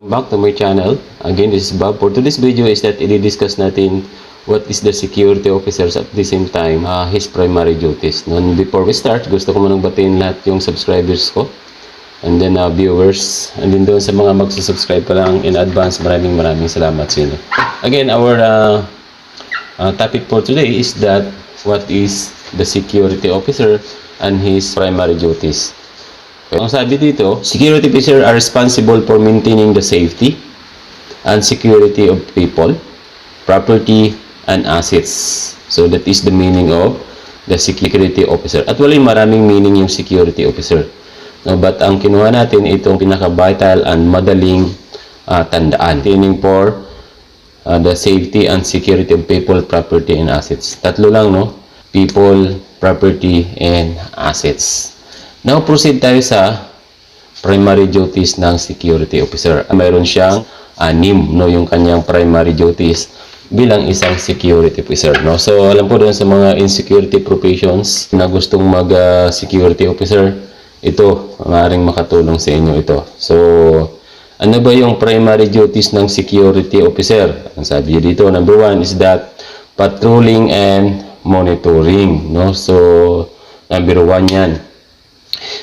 Back to my channel. Again, this is Bob. For today's video is that i-discuss natin what is the security officers at the same time uh, his primary duties. No? And before we start, gusto ko munang batiin lahat yung subscribers ko and then uh, viewers and then doon sa mga magsusubscribe pa lang in advance, maraming maraming salamat sa inyo. Again, our uh, uh, topic for today is that what is the security officer and his primary duties. Ang sabi dito, security officer are responsible for maintaining the safety and security of people, property, and assets. So that is the meaning of the security officer. At wala maraming meaning yung security officer. No, but ang kinuha natin itong pinaka-vital and madaling ah, tandaan. Meaning for ah, the safety and security of people, property, and assets. Tatlo lang, no? People, property, and assets. Now, proceed tayo sa primary duties ng security officer. Mayroon siyang anim, no, yung kanyang primary duties bilang isang security officer, no. So, alam po doon sa mga insecurity professions na gustong mag-security officer, ito, maaaring makatulong sa inyo ito. So, ano ba yung primary duties ng security officer? Ang sabi dito, number one is that patrolling and monitoring, no. So, number one yan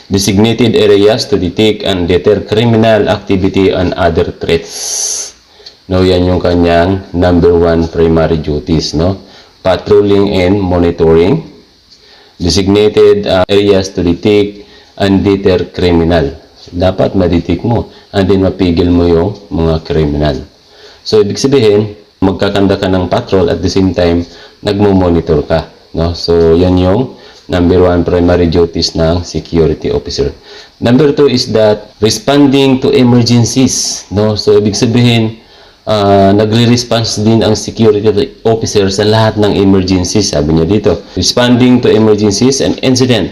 designated areas to detect and deter criminal activity and other threats. No, yan yung kanyang number one primary duties, no? Patrolling and monitoring. Designated uh, areas to detect and deter criminal. Dapat ma-detect mo and then mapigil mo yung mga criminal. So, ibig sabihin, magkakanda ka ng patrol at the same time, nagmo-monitor ka. No? So, yan yung number one primary duties ng security officer. Number two is that responding to emergencies. No? So, ibig sabihin, ah, nagre-response din ang security officer sa lahat ng emergencies. Sabi niya dito, responding to emergencies and incident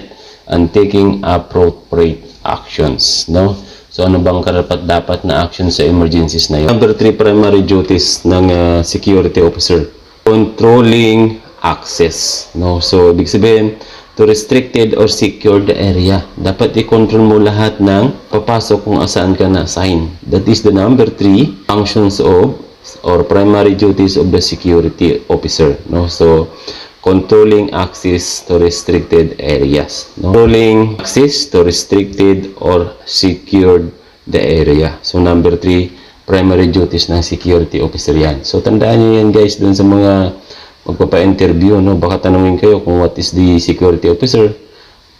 and taking appropriate actions. No? So, ano bang karapat dapat na action sa emergencies na yun? Number three primary duties ng ah, security officer. Controlling access. No? So, ibig sabihin, to restricted or secured area. Dapat i-control mo lahat ng papasok kung asaan ka na-assign. That is the number three functions of or primary duties of the security officer. No? So, controlling access to restricted areas. No? Controlling access to restricted or secured the area. So, number three, primary duties ng security officer yan. So, tandaan nyo yan guys dun sa mga magpapa-interview, no? Baka tanungin kayo kung what is the security officer,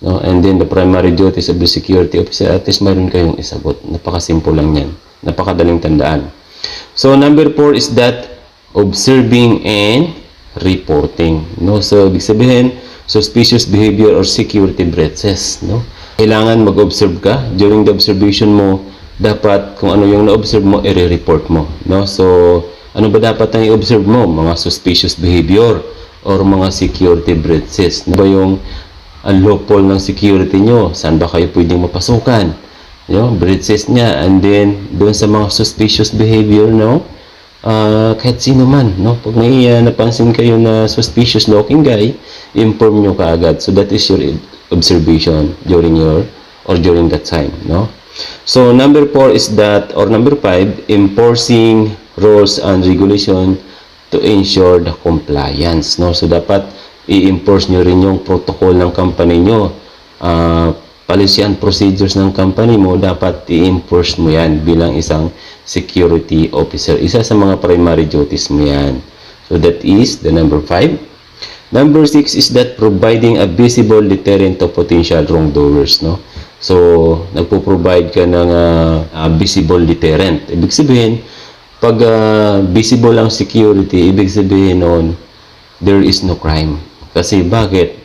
no? And then the primary duties of the security officer, at least mayroon kayong isagot. Napakasimple lang yan. Napakadaling tandaan. So, number four is that observing and reporting, no? So, ibig sabihin, suspicious behavior or security breaches, no? Kailangan mag-observe ka. During the observation mo, dapat kung ano yung na-observe mo, i-report mo, no? So, ano ba dapat ang i-observe mo? Mga suspicious behavior or mga security breaches. Ano ba yung ang loophole ng security nyo? Saan ba kayo pwedeng mapasukan? Yo, breaches niya. And then, doon sa mga suspicious behavior, no? Ah, kahit sino man, no? Pag may ah, napansin kayo na suspicious looking guy, inform nyo kaagad. So, that is your observation during your or during that time, no? So, number four is that, or number five, enforcing rules and regulation to ensure the compliance, no? So, dapat i-enforce nyo rin yung protocol ng company nyo. Ah, policy and procedures ng company mo, dapat i-enforce mo yan bilang isang security officer. Isa sa mga primary duties mo yan. So, that is the number five. Number six is that providing a visible deterrent to potential wrongdoers, no? So, nagpo-provide ka ng ah, ah, visible deterrent. Ibig sabihin, pag ah, visible ang security, ibig sabihin noon, there is no crime. Kasi bakit?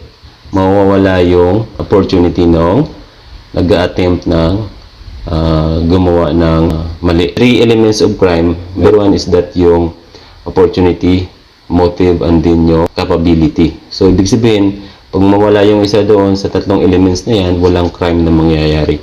Mawawala yung opportunity ng nag-attempt ng ah, gumawa ng mali. Three elements of crime. Number one is that yung opportunity, motive, and then yung capability. So, ibig sabihin, pag mawala yung isa doon sa tatlong elements na yan, walang crime na mangyayari.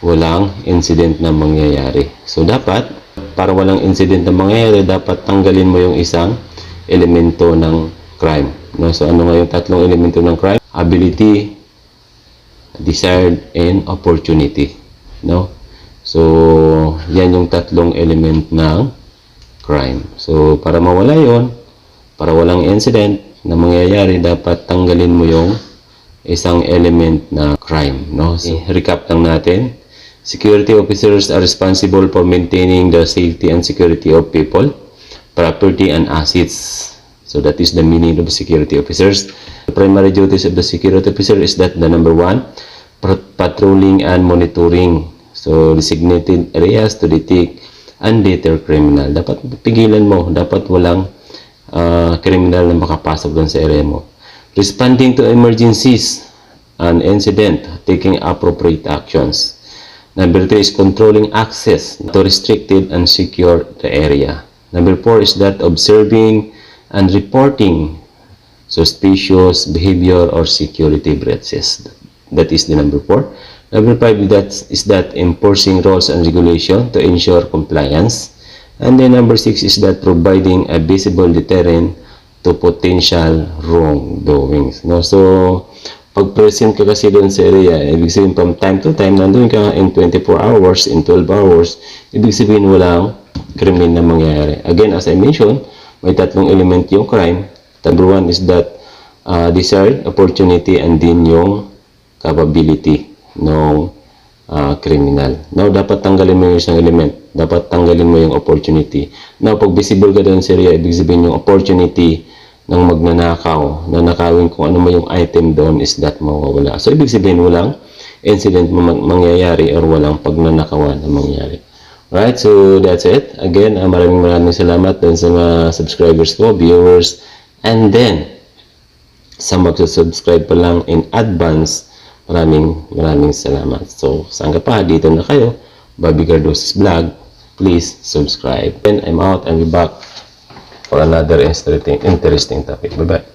Walang incident na mangyayari. So, dapat, para walang incident na mangyayari, dapat tanggalin mo yung isang elemento ng crime. No? So, ano nga yung tatlong elemento ng crime? Ability, desired, and opportunity. No? So, yan yung tatlong element ng crime. So, para mawala yon para walang incident na mangyayari, dapat tanggalin mo yung isang element na crime. No? So, recap lang natin. Security officers are responsible for maintaining the safety and security of people, property, and assets. So that is the meaning of security officers. The primary duties of the security officer is that the number one, pat- patrolling and monitoring. So designated areas to detect and deter criminal. Dapat pigilan mo, dapat walang ah, criminal na makapasok doon sa area mo. Responding to emergencies and incident, taking appropriate actions. Number three is controlling access to restricted and secure the area. Number four is that observing and reporting suspicious behavior or security breaches. That is the number four. Number five that, is that enforcing rules and regulation to ensure compliance. And then number six is that providing a visible deterrent to potential wrongdoings. No? So, pag present ka kasi doon sa area, ibig sabihin from time to time, nandun ka in 24 hours, in 12 hours, ibig sabihin walang krimen na mangyayari. Again, as I mentioned, may tatlong element yung crime. Number one is that uh, desired opportunity and din yung capability ng uh, criminal. Now, dapat tanggalin mo yung isang element. Dapat tanggalin mo yung opportunity. Now, pag visible ka doon sa area, ibig sabihin yung opportunity ng magnanakaw, na nakawin kung ano mo yung item doon is that mawawala. So, ibig sabihin walang incident mangyayari or walang pagnanakawan na mangyayari. Right, so that's it. Again, ah, maraming maraming salamat dun sa mga subscribers ko, viewers, and then sa magsusubscribe pa lang in advance, maraming maraming salamat. So, saan ka pa? Dito na kayo. Bobby Cardosis Vlog. Please subscribe. And I'm out and be back for another interesting, topic. Bye-bye.